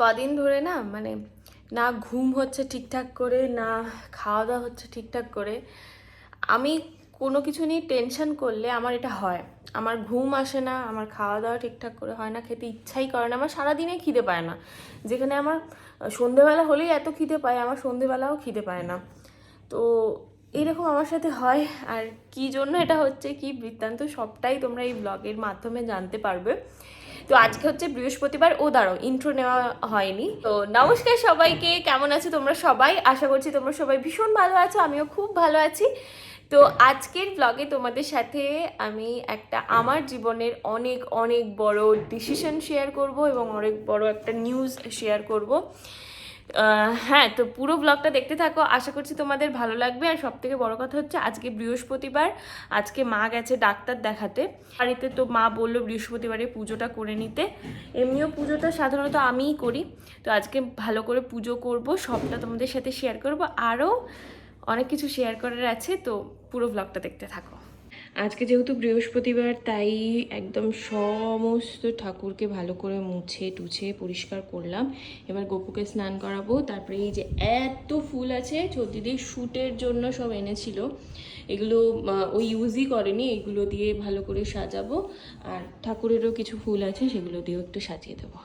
কদিন ধরে না মানে না ঘুম হচ্ছে ঠিকঠাক করে, না খাওয়া দাওয়া হচ্ছে ঠিকঠাক করে, আমি কোনো কিছু নিয়ে টেনশন করলে আমার এটা হয়। আমার ঘুম আসে না, আমার খাওয়া দাওয়া ঠিকঠাক করে হয় না, খেতে ইচ্ছাই করে না, আমার সারাদিনে খিদে পায় না। যেখানে আমার, সন্ধেবেলা হলেই এত খিদে পায়, আমার সন্ধেবেলাও খিদে পায় না। তো এইরকম আমার সাথে হয়, আর কি জন্য এটা হচ্ছে কি বৃত্তান্ত সবটাই তোমরা এই ব্লগের মাধ্যমে জানতে পারবে। তো আজকে হচ্ছে বৃহস্পতিবার, ও দাঁড়াও ইন্ট্রো নেওয়া হয়নি। তো নমস্কার সবাইকে, কেমন আছো তোমরা সবাই? আশা করছি তোমরা সবাই ভীষণ ভালো আছো, আমিও খুব ভালো আছি। তো আজকের ব্লগে তোমাদের সাথে আমি একটা আমার জীবনের অনেক অনেক বড় ডিসিশন শেয়ার করব এবং অনেক বড় একটা নিউজ শেয়ার করব। হ্যাঁ তো পুরো ব্লগটা দেখতে থাকো। আশা করছি তোমাদের ভালো লাগবে। আর সব থেকে বড় কথা হচ্ছে, আজকে বৃহস্পতিবার। আজকে মা গেছে ডাক্তার দেখাতে। বাড়িতে তো মা বলল বৃহস্পতিবারে পুজোটা করে নিতে। এমনিও পুজোটা সাধারণত আমিই করি। তো আজকে ভালো করে পুজো করব, সবটা তোমাদের সাথে শেয়ার করব। আরও অনেক কিছু শেয়ার করার আছে, তো পুরো ব্লগটা দেখতে থাকো। আজকে যেহেতু বৃহস্পতিবার তাই একদম সমস্ত ঠাকুরকে ভালো করে মুছে টুছে পরিষ্কার করলাম। এবার গপুকে স্নান করাবো। তারপরে এই যে এত ফুল আছে চৌদিদি শ্যুটের জন্য সব এনেছিল। এগুলো আহ, ও ইউজই করেনি। এগুলো দিয়ে ভালো করে সাজাবো। আর ঠাকুরেরও কিছু ফুল আছে সেগুলো দিয়েও একটু সাজিয়ে দেবো।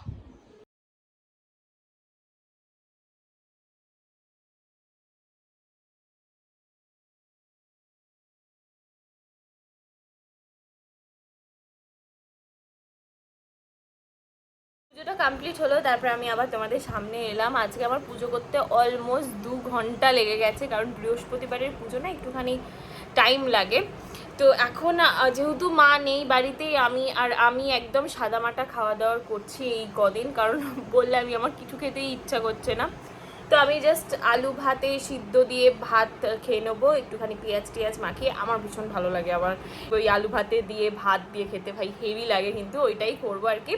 পুজোটা কমপ্লিট হলো, তারপরে আমি আবার তোমাদের সামনে এলাম। আজকে আমার পুজো করতে অলমোস্ট দু ঘণ্টা লেগে গেছে, কারণ বৃহস্পতিবারের পুজো না একটুখানি টাইম লাগে। তো এখন যেহেতু মা নেই বাড়িতে, আমি আর আমি একদম সাদামাটা খাওয়া দাওয়া করছি এই কদিন, কারণ বললে আমি আমার কিছু খেতেই ইচ্ছা করছে না। তো আমি জাস্ট আলু ভাতে সিদ্ধ দিয়ে ভাত খেয়ে নেব, একটুখানি পেঁয়াজ টিয়াজ মাখিয়ে। আমার ভীষণ ভালো লাগে আমার ওই আলু ভাতে দিয়ে ভাত দিয়ে খেতে ভাই হেভি লাগে, কিন্তু ওইটাই করব আর কি।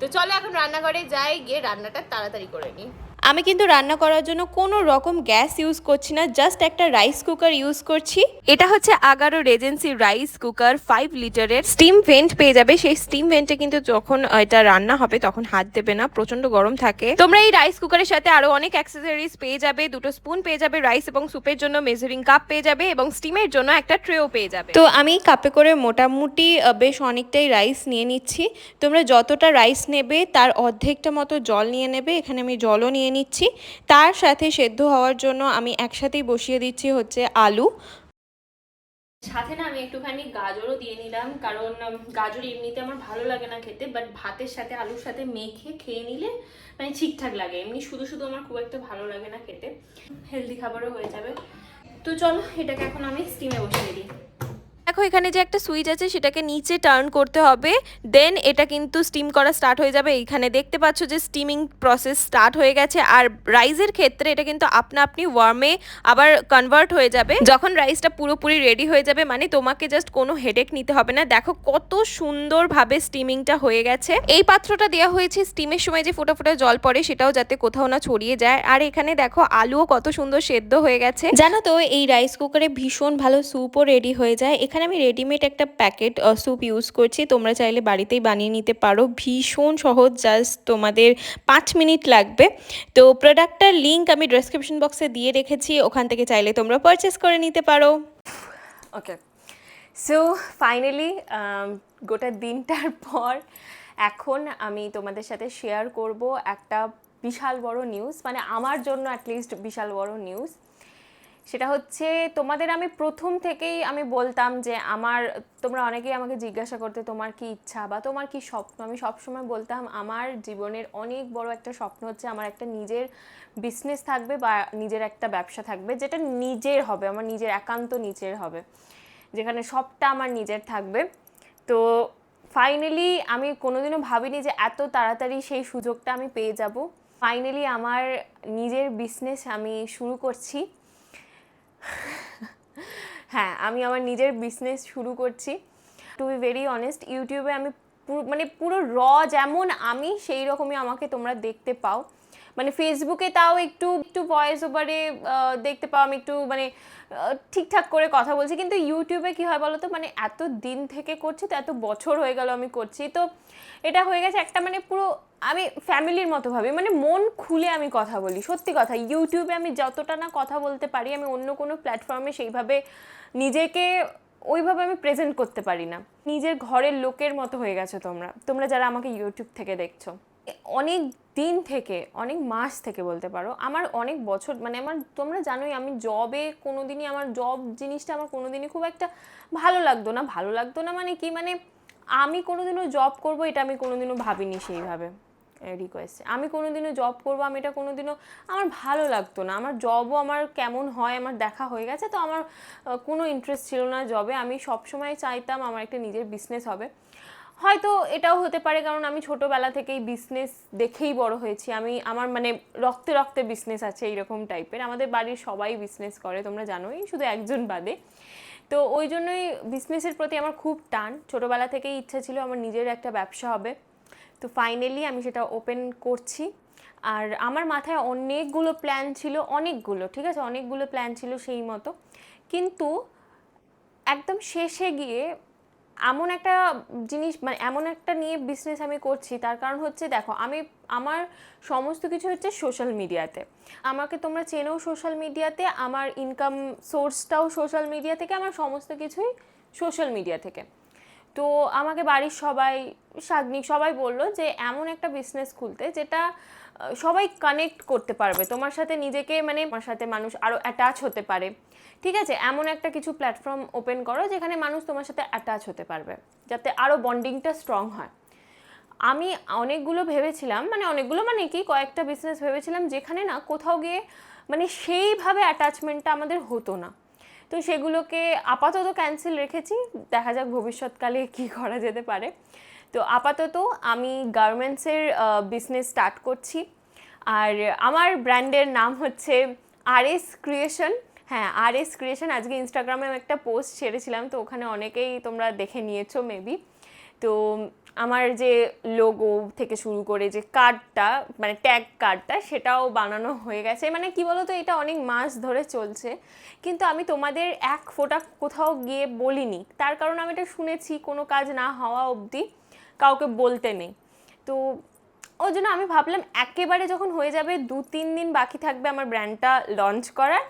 তো চলো এখন রান্নাঘরে যাই গিয়ে রান্নাটা তাড়াতাড়ি করে নিই। আমি কিন্তু রান্না করার জন্য কোনো রকম গ্যাস ইউজ করছি না জাস্ট একটা রাইস কুকার ইউজ করছি। এটা হচ্ছে Agaro Regency rice cooker five লিটারের স্টিম ভেন্ট পেয়ে যাবে, সেই স্টিম ভেন্টে কিন্তু যখন এটা রান্না হবে তখন হাত দেবে না প্রচণ্ড গরম থাকে। তোমরা এই রাইস কুকারের সাথে আরও অনেক অ্যাক্সেসরিজ পেয়ে যাবে, দুটো স্পুন পেয়ে যাবে রাইস এবং সুপের জন্য মেজারিং কাপ পেয়ে যাবে এবং স্টিমের জন্য একটা ট্রেও পেয়ে যাবে। তো আমি কাপে করে মোটামুটি বেশ অনেকটাই রাইস নিয়ে নিচ্ছি। তোমরা যতটা রাইস নেবে, তার অর্ধেকটা মতো জল নিয়ে নেবে, এখানে আমি জলও নিয়ে নিচ্ছি। তার সাথে সেদ্ধ হওয়ার জন্য আমি একসাথেই বসিয়ে দিচ্ছি হচ্ছে আলু। সাথে না আমি একটুখানি গাজরও দিয়ে নিলাম, কারণ গাজর এমনিতে আমার ভালো লাগে না খেতে বাট ভাতের সাথে আলুর সাথে মেখে খেয়ে নিলে মানে ঠিকঠাক লাগে। এমনি শুধু শুধু আমার খুব একটা ভালো লাগে না খেতে। হেলদি খাবারও হয়ে যাবে। তো চলো, এটাকে এখন আমি স্টিমে বসিয়ে দিই। দেখো এখানে যে একটা সুইচ আছে সেটাকে নিচে টার্ন করতে হবে দেন এটা কিন্তু স্টিম করা স্টার্ট হয়ে যাবে। এখানে দেখতে পাচ্ছ যে স্টিমিং প্রসেস স্টার্ট হয়ে গেছে। আর রাইসের ক্ষেত্রে এটা কিন্তু আপনা আপনি ওয়ার্মে আবার কনভার্ট হয়ে যাবে। যখন রাইসটা পুরোপুরি রেডি হয়ে যাবে মানে তোমাকে জাস্ট কোনো হেডেক নিতে হবে না। দেখো কত সুন্দরভাবে স্টিমিংটা হয়ে গেছে। এই পাত্রটা দেওয়া হয়েছে স্টিমের সময় যে ফোটা ফোটা জল পড়ে, সেটাও যাতে কোথাও না ছড়িয়ে যায়। আর এখানে দেখো আলুও কত সুন্দর সেদ্ধ হয়ে গেছে। জানো তো, এই রাইস কুকারে ভীষণ ভালো স্যুপও রেডি হয়ে যায়। এখানে আমি রেডিমেড একটা প্যাকেট স্যুপ ইউজ করছি। তোমরা চাইলে বাড়িতেই বানিয়ে নিতে পারো। ভীষণ সহজ জাস্ট তোমাদের পাঁচ মিনিট লাগবে। তো প্রোডাক্টটার লিঙ্ক আমি ডেসক্রিপশন বক্সে দিয়ে রেখেছি। ওখান থেকে চাইলে তোমরা পারচেস করে নিতে পারো। ওকে সো ফাইনালি গোটা দিনটার পর এখন আমি তোমাদের সাথে শেয়ার করব একটা বিশাল বড় নিউজ মানে আমার জন্য অ্যাটলিস্ট বিশাল বড় নিউজ সেটা হচ্ছে তোমাদের আমি প্রথম থেকেই আমি বলতাম যে আমার, তোমরা অনেকেই আমাকে জিজ্ঞাসা করতে তোমার কি ইচ্ছা বা তোমার কি স্বপ্ন? আমি সবসময় বলতাম আমার জীবনের অনেক বড় একটা স্বপ্ন হচ্ছে আমার একটা নিজের বিজনেস থাকবে বা নিজের একটা ব্যবসা থাকবে যেটা নিজের হবে, আমার নিজের একান্ত নিজের হবে, যেখানে সবটা আমার নিজের থাকবে। তো ফাইনালি আমি কোনোদিনও ভাবিনি যে এত তাড়াতাড়ি সেই সুযোগটা আমি পেয়ে যাব। ফাইনালি আমার নিজের বিজনেস আমি শুরু করছি। হ্যাঁ আমি আমার নিজের বিজনেস শুরু করছি। টু বি ভেরি অনেস্ট ইউটিউবে আমি মানে পুরো র যেমন আমি, সেই রকমই আমাকে তোমরা দেখতে পাও। মানে ফেসবুকে তাও একটু একটু ভয়েস ওভারে দেখতে পাও, আমি একটু মানে ঠিকঠাক করে কথা বলছি। কিন্তু ইউটিউবে কি হয় বলো তো মানে এত দিন থেকে করছি তো, এত বছর হয়ে গেল আমি করছি। তো এটা হয়ে গেছে একটা মানে পুরো আমি ফ্যামিলির মতো ভাবি। মানে মন খুলে আমি কথা বলি, সত্যি কথা। ইউটিউবে আমি যতটা না কথা বলতে পারি, আমি অন্য কোনো প্ল্যাটফর্মে সেইভাবে নিজেকে ওইভাবে আমি প্রেজেন্ট করতে পারি না। নিজের ঘরের লোকের মতো হয়ে গেছো তোমরা। তোমরা যারা আমাকে ইউটিউব থেকে দেখছ। অনেক দিন থেকে, অনেক মাস থেকে বলতে পারো, আমার অনেক বছর মানে আমার, তোমরা জানোই আমি জবে কোনো দিনই আমার জব জিনিসটা আমার কোনো দিনই খুব একটা ভালো লাগতো না। ভালো লাগতো না মানে কি মানে আমি কোনোদিনও জব করব এটা আমি কোনোদিনও ভাবিনি সেইভাবে রিকোয়েস্ট আমি কোনোদিনও জব করব, আমি এটা কোনোদিনও, আমার ভালো লাগতো না। আমার জবও আমার কেমন হয়, আমার দেখা হয়ে গেছে, তো আমার কোনো ইন্টারেস্ট ছিল না জবে আমি সবসময় চাইতাম আমার একটা নিজের বিজনেস হবে। হয়তো এটাও হতে পারে, কারণ আমি ছোটোবেলা থেকেই বিজনেস দেখেই বড় হয়েছি। আমি, আমার মানে রক্তে রক্তে বিজনেস আছে এইরকম টাইপের আমাদের বাড়ির সবাই বিজনেস করে, তোমরা জানোই, শুধু একজন বাদে। তো ওই জন্যই বিজনেসের প্রতি আমার খুব টান। ছোটোবেলা থেকেই ইচ্ছা ছিল আমার নিজের একটা ব্যবসা হবে। তো ফাইনালি আমি সেটা ওপেন করছি। আর আমার মাথায় অনেকগুলো প্ল্যান ছিল, অনেকগুলো, ঠিক আছে? অনেকগুলো প্ল্যান ছিল সেই মতো। কিন্তু একদম শেষে গিয়ে এমন একটা জিনিস মানে এমন একটা নিয়ে বিজনেস আমি করছি, তার কারণ হচ্ছে দেখো, আমি, আমার সমস্ত কিছু হচ্ছে সোশ্যাল মিডিয়াতে আমাকে তোমরা চেনেও সোশ্যাল মিডিয়াতে আমার ইনকাম সোর্সটাও সোশ্যাল মিডিয়া থেকে, আমার সমস্ত কিছুই সোশ্যাল মিডিয়া থেকে। তো আমাকে বাড়ির সবাই, সাগ্নিক সবাই বলল যে, এমন একটা বিজনেস খুলতে, যেটা সবাই কানেক্ট করতে পারবে। তোমার সাথে নিজেকে মানে আমার সাথে মানুষ আরও অ্যাটাচ হতে পারে। ঠিক আছে? এমন একটা কিছু প্ল্যাটফর্ম ওপেন করো যেখানে মানুষ তোমার সাথে অ্যাটাচ হতে পারবে, যাতে আরও বন্ডিংটা স্ট্রং হয়। আমি অনেকগুলো ভেবেছিলাম মানে অনেকগুলো মানে কি, কয়েকটা বিজনেস ভেবেছিলাম যেখানে না কোথাও গিয়ে মানে সেইভাবে অ্যাটাচমেন্টটা আমাদের হতো না। তো সেগুলোকে আপাতত ক্যান্সেল রেখেছি। দেখা যাক ভবিষ্যৎকালে কি করা যেতে পারে। তো আপাতত আমি গার্মেন্টসের বিজনেস স্টার্ট করছি। আর আমার ব্র্যান্ডের নাম হচ্ছে আর এস ক্রিয়েশন হ্যাঁ আর এস ক্রিয়েশন আজকে ইনস্টাগ্রামে আমি একটা পোস্ট ছেড়েছিলাম, তো ওখানে অনেকেই তোমরা দেখে নিয়েছো মেবি তো আমার যে লোগো থেকে শুরু করে যে কার্ডটা মানে ট্যাগ কার্ডটা সেটাও বানানো হয়ে গেছে। মানে কি বলো তো এটা অনেক মাস ধরে চলছে। কিন্তু আমি তোমাদের এক ফোঁটা কোথাও গিয়ে বলিনি। তার কারণ আমি এটা শুনেছি, কোনো কাজ না হওয়া অবধি। কাউকে বলতে নেই। তো ওই জন্য আমি ভাবলাম একেবারে যখন হয়ে যাবে দু তিন দিন বাকি থাকবে আমার ব্র্যান্ডটা লঞ্চ করার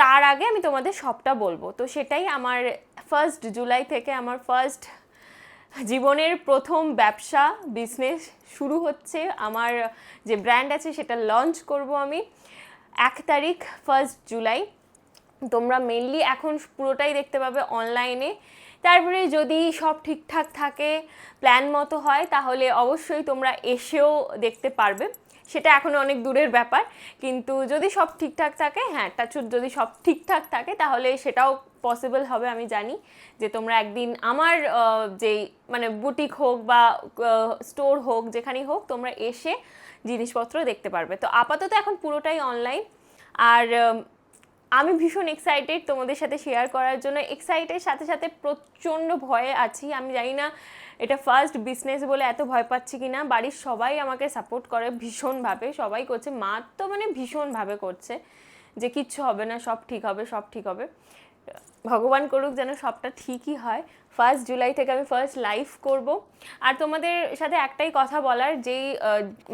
তার আগে আমি তোমাদের সবটা বলব। তো সেটাই আমার ফার্স্ট জুলাই থেকে আমার ফার্স্ট জীবনের প্রথম ব্যবসা বিজনেস শুরু হচ্ছে। আমার যে ব্র্যান্ড আছে সেটা লঞ্চ করব আমি এক তারিখ ফার্স্ট জুলাই তোমরা মেনলি এখন পুরোটাই দেখতে পাবে অনলাইনে তারপরে যদি সব ঠিকঠাক থাকে প্ল্যান মতো হয়, তাহলে অবশ্যই তোমরা এসেও দেখতে পারবে। সেটা এখনও অনেক দূরের ব্যাপার, কিন্তু যদি সব ঠিকঠাক থাকে হ্যাঁ টাচুট যদি সব ঠিকঠাক থাকে, তাহলে সেটাও পসিবল হবে, আমি জানি। যে তোমরা একদিন আমার যেই মানে বুটিক হোক বা স্টোর হোক, যেখানেই হোক, তোমরা এসে জিনিসপত্র দেখতে পারবে। তো আপাতত এখন পুরোটাই অনলাইন আর আম, ভীষণ এক্সাইটেড তোমাদের সাথে শেয়ার করার জন্য। এক্সাইটেড সাথে সাথে প্রচণ্ড ভয়ে আছি। আমি জানি না এটা ফার্স্ট বিজনেস বলে এত ভয় পাচ্ছি কি না বাড়ির সবাই আমাকে সাপোর্ট করে ভীষণভাবে। সবাই করছে। মা তো মানে ভীষণভাবে করছে যে কিচ্ছু হবে না সব ঠিক হবে সব ঠিক হবে। ভগবান করুক যেন সবটা ঠিকই হয়। ফার্স্ট জুলাই থেকে আমি ফার্স্ট লাইভ করব। আর তোমাদের সাথে একটাই কথা বলার যেই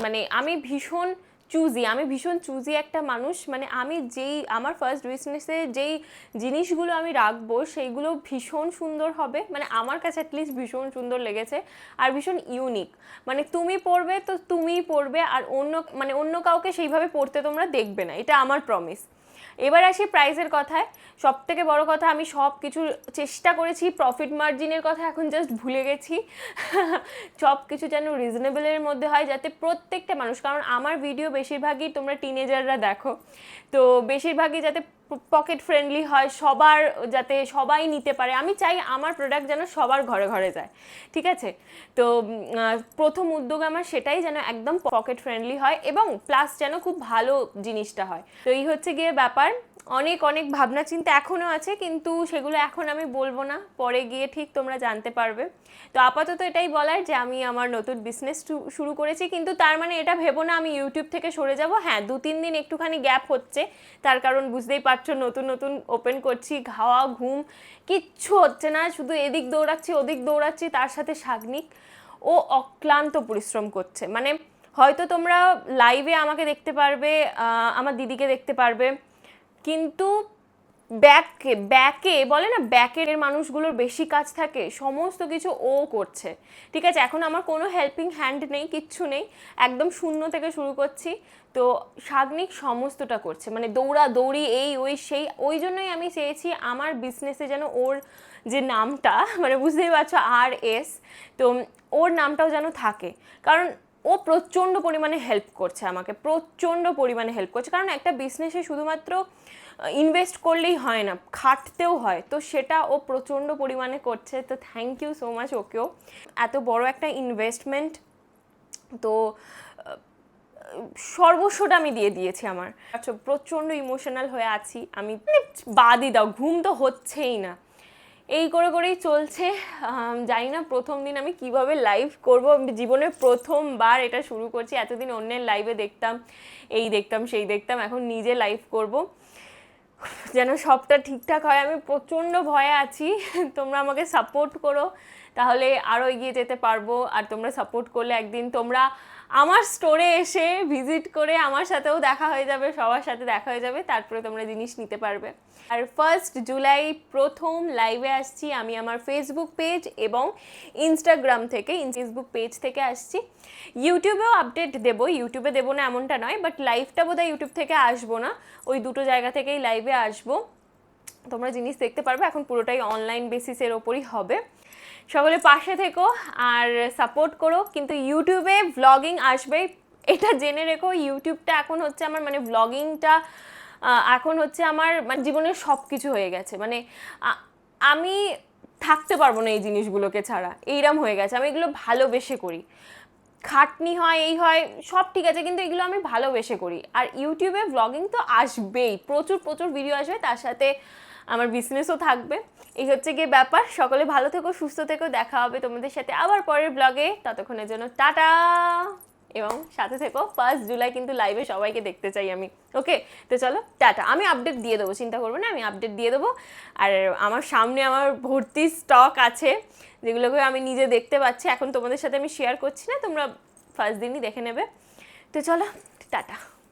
মানে আমি ভীষণ চুজি আমি ভীষণ চুজি একটা মানুষ মানে আমি যেই, আমার ফার্স্ট বিজনেসে যেই জিনিসগুলো আমি রাখব, সেইগুলো ভীষণ সুন্দর হবে মানে আমার কাছে অ্যাটলিস্ট ভীষণ সুন্দর লেগেছে আর ভীষণ ইউনিক মানে তুমি পড়বে তো তুমিই পড়বে, আর অন্য মানে অন্য কাউকে সেইভাবে পড়তে তোমরা দেখবে না, এটা আমার প্রমিস এবার আসি প্রাইসের কথায়। সব থেকে বড় কথা, আমি সব কিছু চেষ্টা করেছি প্রফিট মার্জিনের কথা এখন জাস্ট ভুলে গেছি। সব কিছু যেন রিজনেবলের মধ্যে হয়, যাতে প্রত্যেকটা মানুষ, কারণ আমার ভিডিও বেশিরভাগই তোমরা টিনেজাররা দেখো। তো বেশিরভাগই যাতে পকেট ফ্রেন্ডলি হয়, সবার যাতে সবাই নিতে পারে। আমি চাই আমার প্রোডাক্ট যেন সবার ঘরে ঘরে যায়, ঠিক আছে? তো প্রথম উদ্যোগ আমার সেটাই যেন একদম পকেট ফ্রেন্ডলি হয় এবং প্লাস যেন খুব ভালো জিনিসটা হয়। তো এই হচ্ছে গিয়ে ব্যাপার। অনেক অনেক ভাবনা চিন্তা এখনও আছে, কিন্তু সেগুলো এখন আমি বলব না। পরে গিয়ে ঠিক তোমরা জানতে পারবে। তো আপাতত এটাই বলার যে আমি আমার নতুন বিজনেস শুরু করেছি, কিন্তু তার মানে এটা ভেবো না আমি ইউটিউব থেকে সরে যাব। হ্যাঁ দু তিন দিন একটুখানি গ্যাপ হচ্ছে। তার কারণ বুঝতেই পারছ, নতুন নতুন ওপেন করছি, খাওয়া, ঘুম, কিচ্ছু হচ্ছে না। শুধু এদিক দৌড়াচ্ছি, ওদিক দৌড়াচ্ছি, তার সাথে শাগনিক ও অক্লান্ত পরিশ্রম করছে। মানে হয়তো তোমরা লাইভে আমাকে দেখতে পারবে আমার দিদিকে দেখতে পারবে। কিন্তু ব্যাকে ব্যাকে বলে না ব্যাকের মানুষগুলোর বেশি কাজ থাকে, সমস্ত কিছু ও করছে। ঠিক আছে, এখন আমার কোনো হেল্পিং হ্যান্ড নেই, কিচ্ছু নেই, একদম শূন্য থেকে শুরু করছি। তো সাগ্নিক সমস্তটা করছে মানে দৌড়া, দৌড়ি, এই, ওই, সেই, ওই জন্যই আমি চেয়েছি আমার বিজনেসে যেন ওর যে নামটা মানে বুঝতেই পারছ আর এস তো ওর নামটাও যেন থাকে। কারণ ও প্রচণ্ড পরিমাণে হেল্প করছে আমাকে, প্রচণ্ড পরিমাণে হেল্প করছে। কারণ একটা বিজনেসে শুধুমাত্র ইনভেস্ট করলেই হয় না, খাটতেও হয়। তো সেটা ও প্রচণ্ড পরিমাণে করছে। তো থ্যাংক ইউ সো মাচ ওকেও এত বড় একটা ইনভেস্টমেন্ট তো সর্বস্বটা আমি দিয়ে দিয়েছি আমার। আচ্ছা প্রচণ্ড ইমোশনাল হয়ে আছি। আমি মানে বাদই দাও, ঘুম তো হচ্ছেই না। এই করে করেই চলছে। জানি না প্রথম দিন আমি কীভাবে লাইভ করব। আমি জীবনের প্রথমবার এটা শুরু করছি। এতদিন অন্যের লাইভে দেখতাম, এই দেখতাম, সেই দেখতাম, এখন নিজে লাইভ করব। যেন সবটা ঠিকঠাক হয়। আমি প্রচণ্ড ভয়ে আছি। তোমরা আমাকে সাপোর্ট করো, তাহলে আরও এগিয়ে যেতে পারব। আর তোমরা সাপোর্ট করলে একদিন তোমরা আমার স্টোরে এসে ভিজিট করে আমার সাথেও দেখা হয়ে যাবে, সবার সাথে দেখা হয়ে যাবে, তারপরে তোমরা জিনিস নিতে পারবে। আর ফার্স্ট জুলাই প্রথম লাইভে আসছি আমি আমার ফেসবুক পেজ এবং ইনস্টাগ্রাম থেকে ফেসবুক পেজ থেকে আসছি। ইউটিউবেও আপডেট দেবো ইউটিউবে দেবো না এমনটা নয় বাট লাইভটা বোধহয় ইউটিউব থেকে আসব না, ওই দুটো জায়গা থেকেই লাইভে আসব। তোমরা জিনিস দেখতে পারবে, এখন পুরোটাই অনলাইন বেসিসের ওপরই হবে। সকলে পাশে থেকো আর সাপোর্ট করো। কিন্তু ইউটিউবে ভ্লগিং আসবে, এটা জেনে রেখো। ইউটিউবটা এখন হচ্ছে আমার মানে ভ্লগিংটা এখন হচ্ছে আমার মানে জীবনের সব কিছু হয়ে গেছে। মানে আমি থাকতে পারব না এই জিনিসগুলোকে ছাড়া। এইরম হয়ে গেছে। আমি এগুলো ভালোবেসে করি। খাটনি হয়, এই হয়, সব ঠিক আছে, কিন্তু এগুলো আমি ভালোবেসে করি। আর ইউটিউবে ব্লগিং তো আসবেই। প্রচুর প্রচুর ভিডিও আসবে। তার সাথে আমার বিজনেসও থাকবে। এই হচ্ছে গিয়ে ব্যাপার। সকলে ভালো থেকো, সুস্থ থেকো। দেখা হবে তোমাদের সাথে আবার পরের ব্লগে ততক্ষণের জন্য টাটা! এবং সাথে থেকো। ফার্স্ট জুলাই কিন্তু লাইভে সবাইকে দেখতে চাই আমি। ওকে তো চলো, টাটা। আমি আপডেট দিয়ে দেবো, চিন্তা করব না। আমি আপডেট দিয়ে দেবো। আর আমার সামনে আমার ভর্তি স্টক আছে, যেগুলোকে আমি নিজে দেখতে পাচ্ছি। এখন তোমাদের সাথে আমি শেয়ার করছি না। তোমরা ফার্স্ট দিনই দেখে নেবে। তো চলো, টাটা।